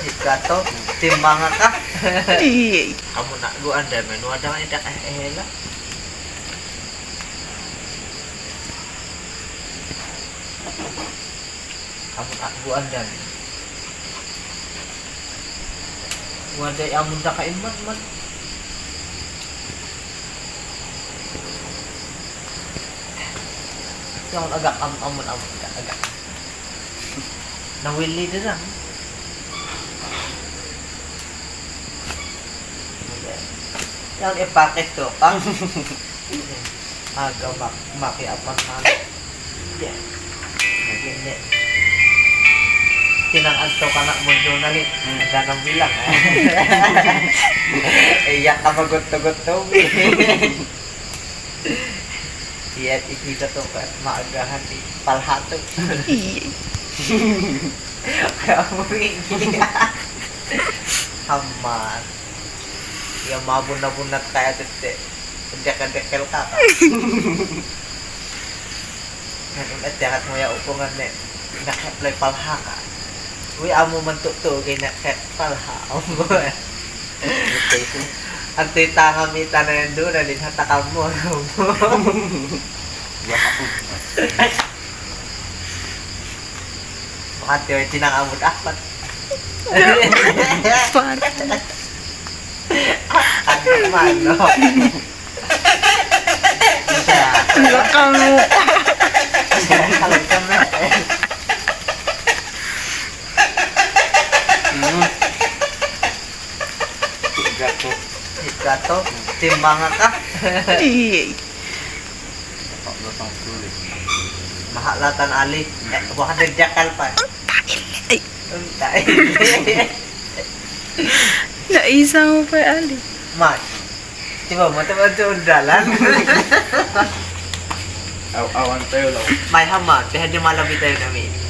Ikato, timbang ka. Kamu nak gua anda men, wadah ini dah eh lah. Kamu nak gua anda. Wadah yang muda ka iman man. Yang agak am amun amun agak. Nawili din lang. Yang ipakit to, pang aga mak makiapan na. Yeah. Hindi. Tinangan to ka na mundo na rin. Handa ng bilang. Iyak ka magot-to-got-to. Iyan, ikita to ka. Maagahan ni palhato. Kaya mo iiyak. Yung mabunat-bunat kaya tete. Dekel-dekel ka ka. Ganun at yakat mo yung upungan na nakaplay palha ka. Uy, amo man to to, kay nakat palha. Amo Ang tita kami tanan doon, alin hatakam mo. Makati, ay tinangamod apat. Pan. Ano naman, no? Lakang mo. Gato. Ikato, timbang ka. Mahalatan ali. Eh, baka nagjakal pa. Ay. Untay. Naisa mo pa, Ali. Mat. Diba mo, diba doon dalan? Aw awan tayo law. May hamat, kaya di malabi tayo namin.